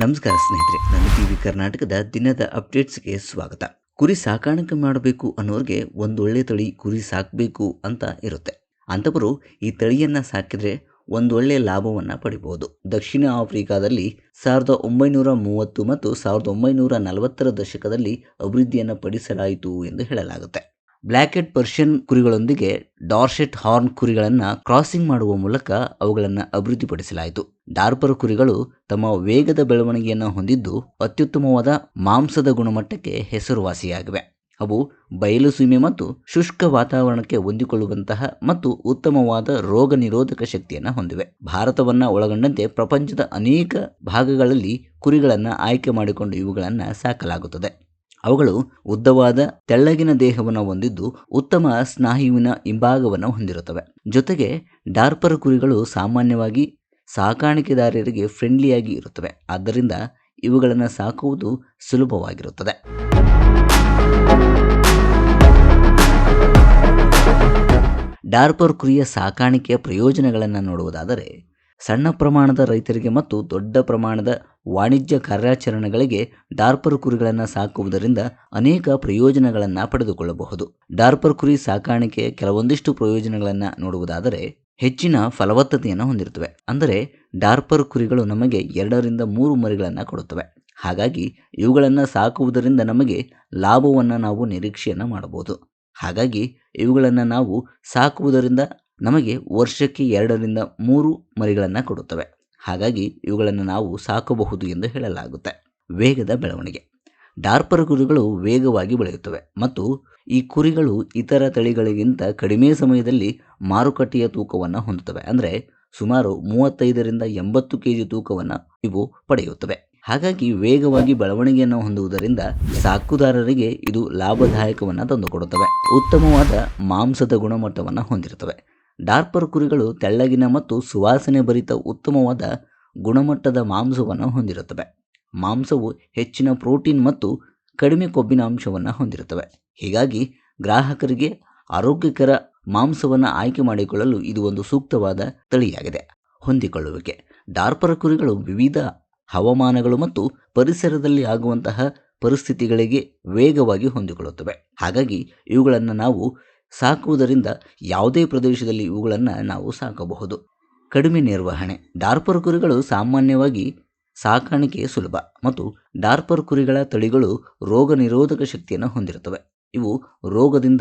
ನಮಸ್ಕಾರ ಸ್ನೇಹಿತರೆ ನನ್ನ ಟಿವಿ ಕರ್ನಾಟಕದ ದಿನದ ಅಪ್ಡೇಟ್ಸ್ಗೆ ಸ್ವಾಗತ. ಕುರಿ ಸಾಕಾಣಿಕೆ ಮಾಡಬೇಕು ಅನ್ನೋರಿಗೆ ಒಂದೊಳ್ಳೆ ತಳಿ ಕುರಿ ಸಾಕಬೇಕು ಅಂತ ಇರುತ್ತೆ. ಅಂಥವರು ಈ ತಳಿಯನ್ನು ಸಾಕಿದರೆ ಒಂದೊಳ್ಳೆ ಲಾಭವನ್ನು ಪಡಿಬಹುದು ದಕ್ಷಿಣ ಆಫ್ರಿಕಾದಲ್ಲಿ ಸಾವಿರದ ಒಂಬೈನೂರ ಮೂವತ್ತು ಮತ್ತು ಸಾವಿರದ ಒಂಬೈನೂರ ನಲವತ್ತರ ದಶಕದಲ್ಲಿ ಅಭಿವೃದ್ಧಿಯನ್ನು ಪಡಿಸಲಾಯಿತು ಎಂದು ಹೇಳಲಾಗುತ್ತೆ. ಬ್ಲ್ಯಾಕೆಟ್ ಪರ್ಷಿಯನ್ ಕುರಿಗಳೊಂದಿಗೆ ಡಾರ್ಶೆಟ್ ಹಾರ್ನ್ ಕುರಿಗಳನ್ನು ಕ್ರಾಸಿಂಗ್ ಮಾಡುವ ಮೂಲಕ ಅವುಗಳನ್ನು ಅಭಿವೃದ್ಧಿಪಡಿಸಲಾಯಿತು. ಡಾರ್ಪರ್ ಕುರಿಗಳು ತಮ್ಮ ವೇಗದ ಬೆಳವಣಿಗೆಯನ್ನು ಹೊಂದಿದ್ದು ಅತ್ಯುತ್ತಮವಾದ ಮಾಂಸದ ಗುಣಮಟ್ಟಕ್ಕೆ ಹೆಸರುವಾಸಿಯಾಗಿವೆ. ಅವು ಬಯಲು ಸೀಮೆ ಮತ್ತು ಶುಷ್ಕ ವಾತಾವರಣಕ್ಕೆ ಹೊಂದಿಕೊಳ್ಳುವಂತಹ ಮತ್ತು ಉತ್ತಮವಾದ ರೋಗ ನಿರೋಧಕ ಶಕ್ತಿಯನ್ನು ಹೊಂದಿವೆ. ಭಾರತವನ್ನು ಒಳಗೊಂಡಂತೆ ಪ್ರಪಂಚದ ಅನೇಕ ಭಾಗಗಳಲ್ಲಿ ಕುರಿಗಳನ್ನು ಆಯ್ಕೆ ಮಾಡಿಕೊಂಡು ಇವುಗಳನ್ನು ಸಾಕಲಾಗುತ್ತದೆ. ಅವುಗಳು ಉದ್ದವಾದ ತೆಳ್ಳಗಿನ ದೇಹವನ್ನು ಹೊಂದಿದ್ದು ಉತ್ತಮ ಸ್ನಾಯುವಿನ ಹಿಂಭಾಗವನ್ನು ಹೊಂದಿರುತ್ತವೆ. ಜೊತೆಗೆ ಡಾರ್ಪರ್ ಕುರಿಗಳು ಸಾಮಾನ್ಯವಾಗಿ ಸಾಕಾಣಿಕೆದಾರರಿಗೆ ಫ್ರೆಂಡ್ಲಿಯಾಗಿ ಇರುತ್ತವೆ. ಆದ್ದರಿಂದ ಇವುಗಳನ್ನು ಸಾಕುವುದು ಸುಲಭವಾಗಿರುತ್ತದೆ. ಡಾರ್ಪರ್ ಕುರಿಯ ಸಾಕಾಣಿಕೆಯ ಪ್ರಯೋಜನಗಳನ್ನು ನೋಡುವುದಾದರೆ ಸಣ್ಣ ಪ್ರಮಾಣದ ರೈತರಿಗೆ ಮತ್ತು ದೊಡ್ಡ ಪ್ರಮಾಣದ ವಾಣಿಜ್ಯ ಕಾರ್ಯಾಚರಣೆಗಳಿಗೆ ಡಾರ್ಪರ್ ಕುರಿಗಳನ್ನು ಸಾಕುವುದರಿಂದ ಅನೇಕ ಪ್ರಯೋಜನಗಳನ್ನು ಪಡೆದುಕೊಳ್ಳಬಹುದು. ಡಾರ್ಪರ್ ಕುರಿ ಸಾಕಾಣಿಕೆ ಕೆಲವೊಂದಿಷ್ಟು ಪ್ರಯೋಜನಗಳನ್ನು ನೋಡುವುದಾದರೆ ಹೆಚ್ಚಿನ ಫಲವತ್ತತೆಯನ್ನು ಹೊಂದಿರುತ್ತವೆ. ಅಂದರೆ ಡಾರ್ಪರ್ ಕುರಿಗಳು ನಮಗೆ ಎರಡರಿಂದ ಮೂರು ಮರಿಗಳನ್ನು ಕೊಡುತ್ತವೆ. ಹಾಗಾಗಿ ಇವುಗಳನ್ನು ಸಾಕುವುದರಿಂದ ನಮಗೆ ಲಾಭವನ್ನು ನಾವು ನಿರೀಕ್ಷೆಯನ್ನು ಮಾಡಬಹುದು. ಹಾಗಾಗಿ ಇವುಗಳನ್ನು ನಾವು ಸಾಕುವುದರಿಂದ ನಮಗೆ ವರ್ಷಕ್ಕೆ ಎರಡರಿಂದ ಮೂರು ಮರಿಗಳನ್ನು ಕೊಡುತ್ತವೆ. ಹಾಗಾಗಿ ಇವುಗಳನ್ನು ನಾವು ಸಾಕಬಹುದು ಎಂದು ಹೇಳಲಾಗುತ್ತೆ. ವೇಗದ ಬೆಳವಣಿಗೆ. ಡಾರ್ಪರ್ ಕುರಿಗಳು ವೇಗವಾಗಿ ಬೆಳೆಯುತ್ತವೆ ಮತ್ತು ಈ ಕುರಿಗಳು ಇತರ ತಳಿಗಳಿಗಿಂತ ಕಡಿಮೆ ಸಮಯದಲ್ಲಿ ಮಾರುಕಟ್ಟೆಯ ತೂಕವನ್ನು ಹೊಂದುತ್ತವೆ. ಅಂದರೆ ಸುಮಾರು ಮೂವತ್ತೈದರಿಂದ ಎಂಬತ್ತು ಕೆ ಜಿ ತೂಕವನ್ನು ಇವು ಪಡೆಯುತ್ತವೆ. ಹಾಗಾಗಿ ವೇಗವಾಗಿ ಬೆಳವಣಿಗೆಯನ್ನು ಹೊಂದುವುದರಿಂದ ಸಾಕುದಾರರಿಗೆ ಇದು ಲಾಭದಾಯಕವನ್ನು ತಂದುಕೊಡುತ್ತವೆ. ಉತ್ತಮವಾದ ಮಾಂಸದ ಗುಣಮಟ್ಟವನ್ನು ಹೊಂದಿರುತ್ತವೆ. ಡಾರ್ಪರ್ ಕುರಿಗಳು ತೆಳ್ಳಗಿನ ಮತ್ತು ಸುವಾಸನೆ ಭರಿತ ಉತ್ತಮವಾದ ಗುಣಮಟ್ಟದ ಮಾಂಸವನ್ನು ಹೊಂದಿರುತ್ತವೆ. ಮಾಂಸವು ಹೆಚ್ಚಿನ ಪ್ರೋಟೀನ್ ಮತ್ತು ಕಡಿಮೆ ಕೊಬ್ಬಿನ ಅಂಶವನ್ನು ಹೊಂದಿರುತ್ತವೆ. ಹೀಗಾಗಿ ಗ್ರಾಹಕರಿಗೆ ಆರೋಗ್ಯಕರ ಮಾಂಸವನ್ನು ಆಯ್ಕೆ ಮಾಡಿಕೊಳ್ಳಲು ಇದು ಒಂದು ಸೂಕ್ತವಾದ ತಳಿಯಾಗಿದೆ. ಹೊಂದಿಕೊಳ್ಳುವಿಕೆ. ಡಾರ್ಪರ್ ಕುರಿಗಳು ವಿವಿಧ ಹವಾಮಾನಗಳು ಮತ್ತು ಪರಿಸರದಲ್ಲಿ ಆಗುವಂತಹ ಪರಿಸ್ಥಿತಿಗಳಿಗೆ ವೇಗವಾಗಿ ಹೊಂದಿಕೊಳ್ಳುತ್ತವೆ. ಹಾಗಾಗಿ ಇವುಗಳನ್ನು ನಾವು ಸಾಕುವುದರಿಂದ ಯಾವುದೇ ಪ್ರದೇಶದಲ್ಲಿ ಇವುಗಳನ್ನು ನಾವು ಸಾಕಬಹುದು. ಕಡಿಮೆ ನಿರ್ವಹಣೆ. ಡಾರ್ಪರ್ ಕುರಿಗಳು ಸಾಮಾನ್ಯವಾಗಿ ಸಾಕಾಣಿಕೆ ಸುಲಭ ಮತ್ತು ಡಾರ್ಪರ್ ಕುರಿಗಳ ತಳಿಗಳು ರೋಗ ನಿರೋಧಕ ಶಕ್ತಿಯನ್ನು ಹೊಂದಿರುತ್ತವೆ. ಇವು ರೋಗದಿಂದ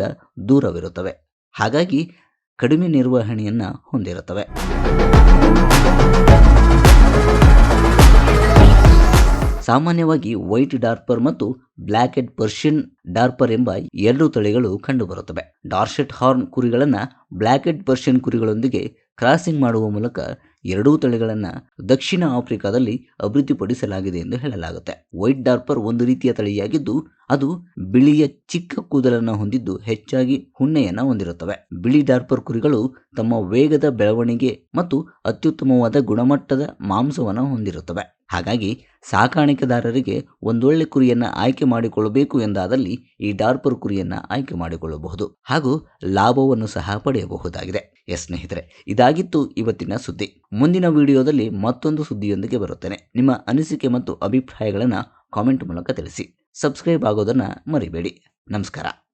ದೂರವಿರುತ್ತವೆ. ಹಾಗಾಗಿ ಕಡಿಮೆ ನಿರ್ವಹಣೆಯನ್ನು ಹೊಂದಿರುತ್ತವೆ. ಸಾಮಾನ್ಯವಾಗಿ ವೈಟ್ ಡಾರ್ಪರ್ ಮತ್ತು ಬ್ಲ್ಯಾಕ್ ಎಡ್ ಪರ್ಷಿಯನ್ ಡಾರ್ಪರ್ ಎಂಬ ಎರಡು ತಳಿಗಳು ಕಂಡುಬರುತ್ತವೆ. ಡಾರ್ಶೆಟ್ ಹಾರ್ನ್ ಕುರಿಗಳನ್ನು ಬ್ಲ್ಯಾಕ್ ಎಡ್ ಪರ್ಷಿಯನ್ ಕುರಿಗಳೊಂದಿಗೆ ಕ್ರಾಸಿಂಗ್ ಮಾಡುವ ಮೂಲಕ ಎರಡೂ ತಳಿಗಳನ್ನು ದಕ್ಷಿಣ ಆಫ್ರಿಕಾದಲ್ಲಿ ಅಭಿವೃದ್ಧಿಪಡಿಸಲಾಗಿದೆ ಎಂದು ಹೇಳಲಾಗುತ್ತೆ. ವೈಟ್ ಡಾರ್ಪರ್ ಒಂದು ರೀತಿಯ ತಳಿಯಾಗಿದ್ದು, ಅದು ಬಿಳಿಯ ಚಿಕ್ಕ ಕೂದಲನ್ನು ಹೊಂದಿದ್ದು ಹೆಚ್ಚಾಗಿ ಹುಣ್ಣೆಯನ್ನು ಹೊಂದಿರುತ್ತವೆ. ಬಿಳಿ ಡಾರ್ಪರ್ ಕುರಿಗಳು ತಮ್ಮ ವೇಗದ ಬೆಳವಣಿಗೆ ಮತ್ತು ಅತ್ಯುತ್ತಮವಾದ ಗುಣಮಟ್ಟದ ಮಾಂಸವನ್ನು ಹೊಂದಿರುತ್ತವೆ. ಹಾಗಾಗಿ ಸಾಕಾಣಿಕೆದಾರರಿಗೆ ಒಂದೊಳ್ಳೆ ಕುರಿಯನ್ನು ಆಯ್ಕೆ ಮಾಡಿಕೊಳ್ಳಬೇಕು ಎಂದಾದಲ್ಲಿ ಈ ಡಾರ್ಪರ್ ಕುರಿಯನ್ನು ಆಯ್ಕೆ ಮಾಡಿಕೊಳ್ಳಬಹುದು ಹಾಗೂ ಲಾಭವನ್ನು ಸಹ ಪಡೆಯಬಹುದಾಗಿದೆ. ಎಸ್ ಸ್ನೇಹಿತರೆ, ಇದಾಗಿತ್ತು ಇವತ್ತಿನ ಸುದ್ದಿ. ಮುಂದಿನ ವಿಡಿಯೋದಲ್ಲಿ ಮತ್ತೊಂದು ಸುದ್ದಿಯೊಂದಿಗೆ ಬರುತ್ತೇನೆ. ನಿಮ್ಮ ಅನಿಸಿಕೆ ಮತ್ತು ಅಭಿಪ್ರಾಯಗಳನ್ನು ಕಾಮೆಂಟ್ ಮೂಲಕ ತಿಳಿಸಿ. ಸಬ್ಸ್ಕ್ರೈಬ್ ಆಗೋದನ್ನು ಮರಿಬೇಡಿ. ನಮಸ್ಕಾರ.